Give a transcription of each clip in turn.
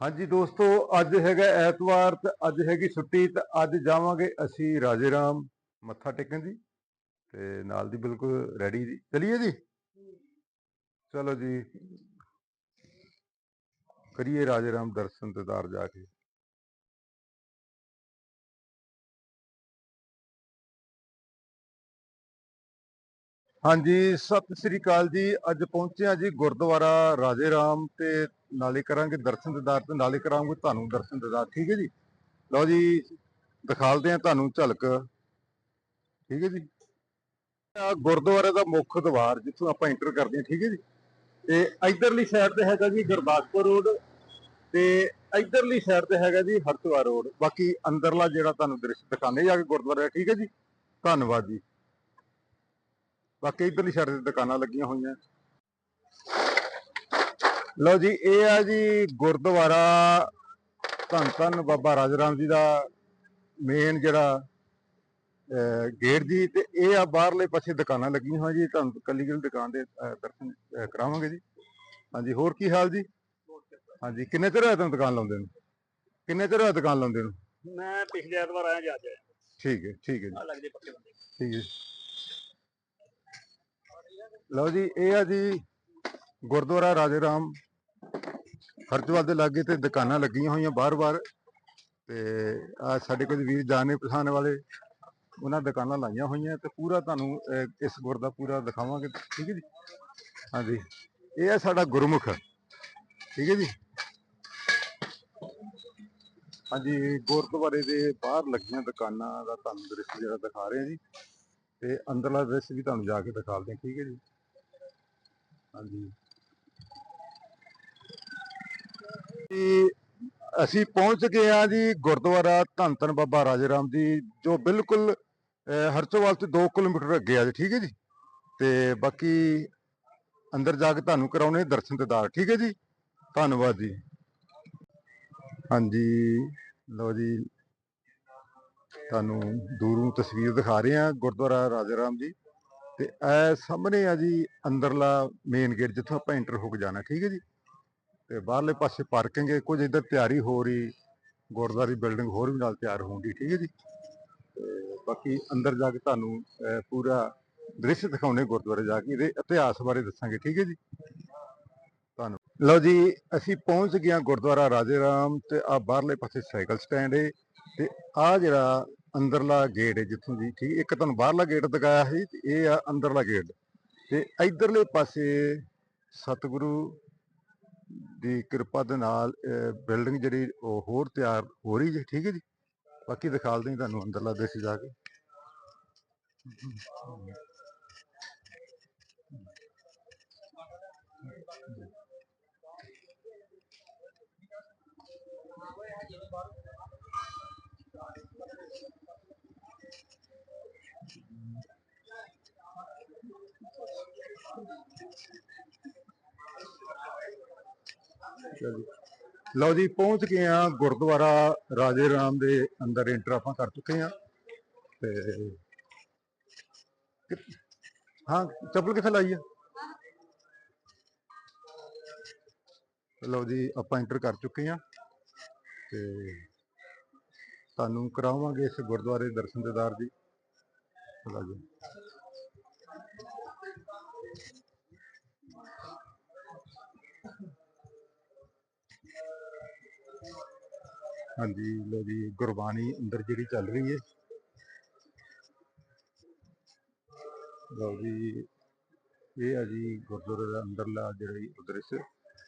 ਹਾਂਜੀ ਦੋਸਤੋ, ਅੱਜ ਹੈਗਾ ਐਤਵਾਰ ਤੇ ਅੱਜ ਹੈਗੀ ਛੁੱਟੀ ਤੇ ਅੱਜ ਜਾਵਾਂਗੇ ਅਸੀਂ ਰਾਜੇ ਰਾਮ ਮੱਥਾ ਟੇਕਣ ਜੀ ਤੇ ਨਾਲ ਦੀ ਬਿਲਕੁਲ ਰੈਡੀ ਜੀ। ਚਲਿਏ ਜੀ? ਚਲੋ ਜੀ। ਕਰੀਏ ਰਾਜੇ ਰਾਮ ਦਰਸ਼ਨ ਦਿਦਾਰ ਜਾ ਕੇ। ਹਾਂਜੀ ਸਤਿ ਸ੍ਰੀ ਅਕਾਲ ਜੀ। ਅੱਜ ਪਹੁੰਚੇ ਹਾਂ ਜੀ ਗੁਰਦੁਆਰਾ ਰਾਜੇ ਰਾਮ ਤੇ ਨਾਲੇ ਕਰਾਂਗੇ ਦਰਸ਼ਨ ਦਿਦਾਰ ਤੇ ਨਾਲੇ ਕਰਾਂਗੇ ਤੁਹਾਨੂੰ ਦਰਸ਼ਨ ਦਿਦਾਰ ਠੀਕ ਹੈ ਜੀ? ਲਓ ਜੀ ਦਿਖਾਲਦੇ ਹਾਂ ਤੁਹਾਨੂੰ ਝਲਕ। ਠੀਕ ਹੈ ਜੀ? ਆ ਗੁਰਦੁਆਰੇ ਦਾ ਮੁੱਖ ਦਵਾਰ ਜਿੱਥੋਂ ਆਪਾਂ ਐਂਟਰ ਕਰਦੇ ਹਾਂ ਠੀਕ ਹੈ ਜੀ? ਤੇ ਇਧਰਲੀ ਸਾਈਡ ਤੇ ਹੈਗਾ ਜੀ ਗੁਰਦਾਸਪੁਰ ਰੋਡ ਤੇ ਇਧਰਲੀ ਸਾਈਡ ਤੇ ਹੈਗਾ ਜੀ ਹਰਤਵਾ ਰੋਡ ਬਾਕੀ ਅੰਦਰਲਾ ਜਿਹੜਾ ਤੁਹਾਨੂੰ ਦ੍ਰਿਸ਼ ਦਿਖਾਣੇ ਜਾ ਕੇ ਗੁਰਦੁਆਰਾ ਦਾ, ਠੀਕ ਹੈ ਜੀ? ਧੰਨਵਾਦ ਜੀ। ਬਾਕੀ ਇਧਰਲੀ ਸਾਈਡ ਤੇ ਦੁਕਾਨਾਂ ਲੱਗੀਆਂ ਹੋਈਆਂ। ਲਓ ਜੀ ਇਹ ਆ ਜੀ ਗੁਰਦੁਆਰਾ ਧੰਨ ਧੰਨ ਬਾਬਾ ਰਾਜਾ ਰਾਮ ਜੀ ਦਾ ਮੇਨ ਜਿਹੜਾ ਗੇਟ ਜੀ। ਤੇ ਇਹ ਆ ਬਾਹਰਲੇ ਪਾਸੇ ਦੁਕਾਨਾਂ ਲੱਗੀਆਂ ਹੋਈਆਂ ਜੀ। ਤੁਹਾਨੂੰ ਕੱਲੀ ਕੱਲੀ ਦੁਕਾਨ ਦੇ ਦਰਸ਼ਨ ਕਰਾਵਾਂਗੇ ਜੀ। ਹਾਂਜੀ ਹੋਰ ਕੀ ਹਾਲ ਜੀ? ਹਾਂਜੀ ਕਿੰਨੇ ਚਿਰ ਹੋਇਆ ਤੁਹਾਨੂੰ ਦੁਕਾਨ ਲਾਉਂਦੇ ਨੂੰ? ਕਿੰਨੇ ਚਿਰ ਹੋਇਆ ਦੁਕਾਨ ਲਾਉਂਦੇ ਨੂੰ? ਮੈਂ ਪਿਛਲੇ ਐਤਵਾਰ ਆਇਆ ਜਾ ਕੇ ਠੀਕ ਹੈ ਠੀਕ ਹੈ ਜੀ। ਆ ਲੱਗਦੇ ਪੱਕੇ ਬੰਦੇ। ਠੀਕ ਹੈ ਲਓ ਜੀ, ਇਹ ਆ ਜੀ ਗੁਰਦੁਆਰਾ ਰਾਜੇ ਰਾਮ। ਹਰਚਵਾਲ ਦੇ ਲਾਗੇ ਤੇ ਦੁਕਾਨਾਂ ਲੱਗੀਆਂ ਹੋਈਆਂ ਬਾਰ-ਬਾਰ। ਤੇ ਆ ਸਾਡੇ ਕੋਲ ਵੀਰ ਜਾਣੇ ਪਛਾਣ ਵਾਲੇ, ਉਹਨਾਂ ਦੁਕਾਨਾਂ ਲਾਈਆਂ ਹੋਈਆਂ ਤੇ ਪੂਰਾ ਤੁਹਾਨੂੰ ਇਸ ਗੁਰ ਦਾ ਪੂਰਾ ਦਿਖਾਵਾਂਗੇ। ਠੀਕ ਹੈ ਜੀ? ਹਾਂਜੀ। ਇਹ ਆ ਸਾਡਾ ਗੁਰਮੁਖ। ਠੀਕ ਹੈ ਜੀ? ਹਾਂਜੀ, ਗੁਰਦੁਆਰੇ ਦੇ ਬਾਹਰ ਲੱਗੀਆਂ ਦੁਕਾਨਾਂ ਦਾ ਤੁਹਾਨੂੰ ਦ੍ਰਿਸ਼ ਜਿਹੜਾ ਦਿਖਾ ਰਹੇ ਹਾਂ ਜੀ। ਤੇ ਅੰਦਰਲਾ ਦ੍ਰਿਸ਼ ਵੀ ਤੁਹਾਨੂੰ ਜਾ ਕੇ ਦਿਖਾ ਹਾਂ ਠੀਕ ਹੈ ਜੀ? ਹਾਂਜੀ। ਜੀ ਅਸੀਂ ਪਹੁੰਚ ਗਏ ਹਾਂ ਜੀ ਗੁਰਦੁਆਰਾ ਧੰਨ ਧੰਨ ਬਾਬਾ ਰਾਜੇ ਜੀ, ਜੋ ਬਿਲਕੁਲ ਹਰਚੋਵਾਲ ਤੋਂ 2 ਕਿਲੋਮੀਟਰ ਅੱਗੇ ਆ ਜੀ, ਠੀਕ ਹੈ ਜੀ? ਤੇ ਬਾਕੀ ਅੰਦਰ ਜਾ ਕੇ ਤੁਹਾਨੂੰ ਕਰਾਉਣੇ ਦਰਸ਼ਨ ਦਿਦਾਰ, ਠੀਕ ਹੈ ਜੀ? ਧੰਨਵਾਦ ਜੀ। ਹਾਂਜੀ, ਲਓ ਜੀ। ਤੁਹਾਨੂੰ ਦੂਰੋਂ ਤਸਵੀਰ ਦਿਖਾ ਰਹੇ ਹਾਂ ਗੁਰਦੁਆਰਾ ਰਾਜਾ ਰਾਮ ਜੀ। ਤੇ ਇਹ ਸਾਹਮਣੇ ਆ ਜੀ ਅੰਦਰਲਾ ਮੇਨ ਗੇਟ ਜਿੱਥੋਂ ਆਪਾਂ ਐਂਟਰ ਹੋ ਕੇ ਜਾਣਾ ਠੀਕ ਹੈ ਜੀ? ਤੇ ਬਾਹਰਲੇ ਪਾਸੇ ਪਾਰਕਿੰਗ ਹੈ ਕੁਝ ਇੱਧਰ ਤਿਆਰੀ ਹੋ ਰਹੀ ਗੁਰਦੁਆਰੇ ਬਿਲਡਿੰਗ ਹੋਰ ਵੀ ਨਾਲ ਤਿਆਰ ਹੋਣ ਦੀ ਠੀਕ ਹੈ ਜੀ? ਤੇ ਬਾਕੀ ਅੰਦਰ ਜਾ ਕੇ ਤੁਹਾਨੂੰ ਅਹ, ਪੂਰਾ ਦ੍ਰਿਸ਼ ਦਿਖਾਉਣੇ ਗੁਰਦੁਆਰੇ ਜਾ ਕੇ ਇਹਦੇ ਇਤਿਹਾਸ ਬਾਰੇ ਦੱਸਾਂਗੇ ਠੀਕ ਹੈ ਜੀ? ਤੁਹਾਨੂੰ ਲਓ ਜੀ ਅਸੀਂ ਪਹੁੰਚ ਗਏ ਹਾਂ ਗੁਰਦੁਆਰਾ ਰਾਜੇ ਰਾਮ ਤੇ ਆ ਬਾਹਰਲੇ ਪਾਸੇ ਸਾਈਕਲ ਸਟੈਂਡ ਹੈ ਤੇ ਆ ਜਿਹੜਾ ਅੰਦਰਲਾ ਗੇਟ ਹੈ ਜਿੱਥੋਂ ਦੀ, ਠੀਕ ਇੱਕ ਤੁਹਾਨੂੰ ਬਾਹਰਲਾ ਗੇਟ ਦਿਖਾਇਆ ਸੀ ਤੇ ਇਹ ਆ ਅੰਦਰਲਾ ਗੇਟ ਤੇ ਇਧਰਲੇ ਪਾਸੇ ਸਤਿਗੁਰੂ ਦੀ ਕਿਰਪਾ ਦੇ ਨਾਲ ਬਿਲਡਿੰਗ ਜਿਹੜੀ ਉਹ ਹੋਰ ਤਿਆਰ ਹੋ ਰਹੀ ਹੈ ਠੀਕ ਹੈ ਜੀ? ਬਾਕੀ ਦਿਖਾਲਦੇ ਹਾਂ ਤੁਹਾਨੂੰ ਅੰਦਰਲਾ ਦ੍ਰਿਸ਼ ਜਾ ਕੇ। ਚਲੋ ਲਓ ਜੀ, ਪਹੁੰਚ ਗਏ ਆ ਗੁਰਦੁਆਰਾ ਰਾਜੇ ਰਾਮ ਦੇ ਅੰਦਰ ਐਂਟਰ ਆਪਾਂ ਕਰ ਚੁੱਕੇ ਆ ਤੇ ਹਾਂ, ਚੱਪਲ ਕਿੱਥੇ ਲਾਈ ਆ? ਲਓ ਜੀ, ਆਪਾਂ ਇੰਟਰ ਕਰ ਚੁੱਕੇ ਆ ਤੇ ਤੁਹਾਨੂੰ ਕਰਾਵਾਂਗੇ ਇਸ ਗੁਰਦੁਆਰੇ ਦੇ ਦਰਸ਼ਨ ਦਿਦਾਰ ਜੀ। ਲਓ ਜੀ। ਹਾਂਜੀ ਲੋ ਜੀ, ਗੁਰਬਾਣੀ ਅੰਦਰ ਜਿਹੜੀ ਚੱਲ ਰਹੀ ਹੈ ਲਓ ਜੀ, ਇਹ ਆ ਜੀ ਗੁਰਦੁਆਰੇ ਦਾ ਅੰਦਰਲਾ ਜਿਹੜਾ ਦ੍ਰਿਸ਼।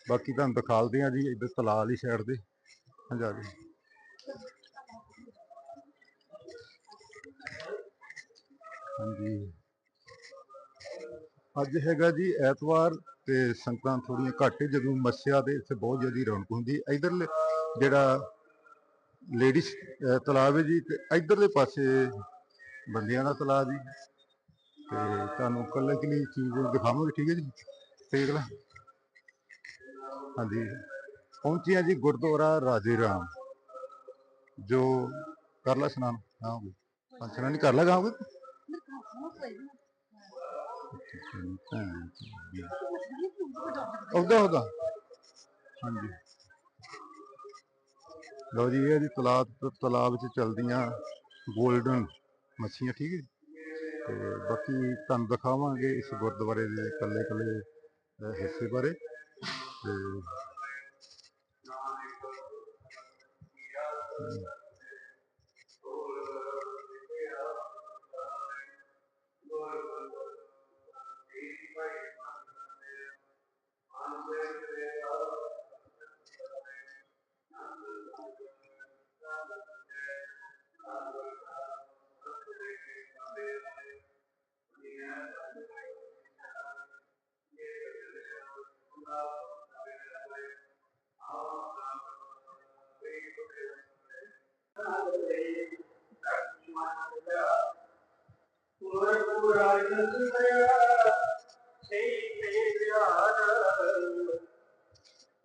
ਬਾਕੀ ਤੁਹਾਨੂੰ ਦਿਖਾਲਦੇ ਆ ਜੀ ਇੱਧਰ ਤਲਾਅ ਵਾਲੀ ਸਾਈਡ ਦੇ ਹਾਂਜੀ ਜੀ ਹਾਂਜੀ। ਅੱਜ ਹੈਗਾ ਜੀ ਐਤਵਾਰ ਤੇ ਸੰਗਤਾਂ ਥੋੜੀਆਂ ਘੱਟ ਜਦੋਂ ਮੱਸਿਆ ਦੇ ਇੱਥੇ ਬਹੁਤ ਜ਼ਿਆਦਾ ਰੌਣਕ ਹੁੰਦੀ ਹੈ ਇਧਰ ਜਿਹੜਾ ਲੇਡੀਜ਼ ਤਲਾਬ ਹੈ ਜੀ ਤੇ ਇਧਰਲੇ ਪਾਸੇ ਬੰਦਿਆਂ ਦਾ ਤਲਾਬ ਜੀ। ਤੇ ਤੁਹਾਨੂੰ ਕੱਲੇ ਕੱਲੀ ਚੀਜ਼ ਦਿਖਾਵਾਂਗੇ, ਠੀਕ ਹੈ ਜੀ। ਦੇਖ ਲੈ। ਹਾਂਜੀ। ਪਹੁੰਚੇ ਜੀ ਗੁਰਦੁਆਰਾ ਰਾਜੇ ਰਾਮ। ਜੋ ਕਰ ਲੈ ਸਨਾਨ ਹਾਂ ਹੋ ਗਿਆ ਨਹੀਂ ਕਰ ਲਗਾ ਹੋਗੇ ਉਹਦਾ ਉਹਦਾ ਹਾਂਜੀ। ਲਓ ਜੀ, ਇਹ ਜੀ ਤਲਾਬ ਤਲਾਬ 'ਚ ਚਲਦੀਆਂ 골ਡਨ ਮੱਛੀਆਂ, ਠੀਕ ਹੈ ਜੀ। ਤੇ ਬਾਕੀ ਤੁਹਾਨੂੰ ਦਿਖਾਵਾਂਗੇ ਇਸ ਗੁਰਦੁਆਰੇ ਦੇ ਇਕੱਲੇ ਇਕੱਲੇ ਹਿੱਸੇ ਬਾਰੇ ਤੇ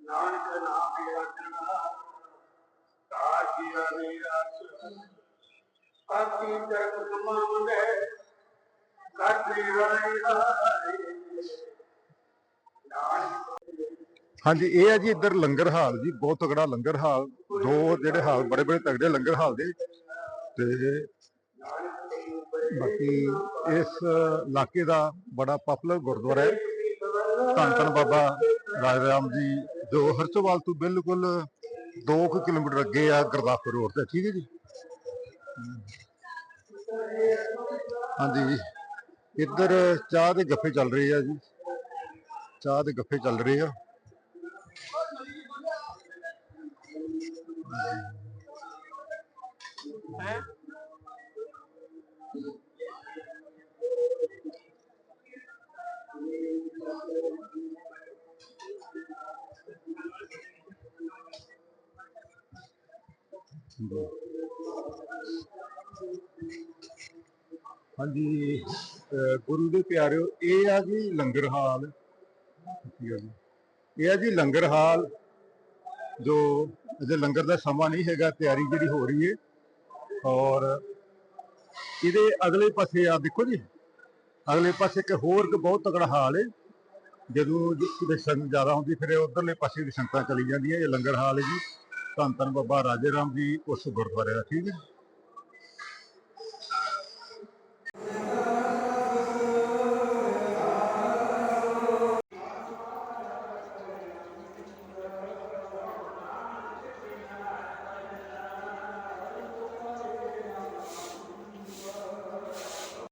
ਨਾਨਕ ਨਾਮ ਰਚਨਾ ਕਾਜੀਆ ਦੇ ਰਸ ਆਤੀ ਕਰਮ ਕਮਾਉਂਦੇ ਕਾਜੀ ਹਾਰੇ ਹਾਰੇ ਹਾਂਜੀ, ਇਹ ਹੈ ਜੀ ਇੱਧਰ ਲੰਗਰ ਹਾਲ ਜੀ, ਬਹੁਤ ਤਗੜਾ ਲੰਗਰ ਹਾਲ, ਦੋ ਜਿਹੜੇ ਹਾਲ ਬੜੇ ਬੜੇ ਤਗੜੇ ਲੰਗਰ ਹਾਲ ਦੇ, ਤੇ ਬਾਕੀ ਇਸ ਇਲਾਕੇ ਦਾ ਬੜਾ ਪਪੂਲਰ ਗੁਰਦੁਆਰਾ ਹੈ। ਧੰਨ ਧੰਨ ਬਾਬਾ ਰਾਜ ਰਾਮ ਜੀ ਜੋ ਹਰਚੋਵਾਲ ਤੋਂ ਬਿਲਕੁਲ 2 ਕਿਲੋਮੀਟਰ ਅੱਗੇ ਆ ਗੁਰਦਾਸਪੁਰ ਰੋਡ ਤੇ, ਠੀਕ ਹੈ ਜੀ? ਹਾਂਜੀ ਇੱਧਰ ਚਾਹ ਦੇ ਗੱਫੇ ਚੱਲ ਰਹੇ ਆ ਜੀ। ਚਾਹ ਦੇ ਗੱਫੇ ਚੱਲ ਰਹੇ ਆ। ਹਾਂਜੀ ਗੁਰੂ ਦੇ ਪਿਆਰਿਓ, ਇਹ ਆ ਜੀ ਲੰਗਰ ਹਾਲ। ਇਹ ਆ ਜੀ ਲੰਗਰ ਹਾਲ, ਜੋ ਅਜੇ ਲੰਗਰ ਦਾ ਸਮਾਂ ਨਹੀਂ ਹੈਗਾ, ਤਿਆਰੀ ਜਿਹੜੀ ਹੋ ਰਹੀ ਹੈ ਔਰ ਇਹਦੇ ਅਗਲੇ ਪਾਸੇ ਆ ਦੇਖੋ ਜੀ, ਅਗਲੇ ਪਾਸੇ ਇੱਕ ਹੋਰ ਇੱਕ ਬਹੁਤ ਤਕੜਾ ਹਾਲ ਹੈ ਜਦੋਂ ਕਿਤੇ ਸੰਗਤ ਜ਼ਿਆਦਾ ਹੁੰਦੀ, ਫਿਰ ਉਧਰਲੇ ਪਾਸੇ ਦੀ ਸੰਗਤਾਂ ਚਲੀ ਜਾਂਦੀਆਂ, ਇਹ ਲੰਗਰ ਹਾਲ ਹੈ ਜੀ। ਧੰਨ ਧੰਨ ਬਾਬਾ ਰਾਜੇ ਰਾਮ ਜੀ ਉਸ ਗੁਰਦੁਆਰੇ ਦਾ ਠੀਕ ਹੈ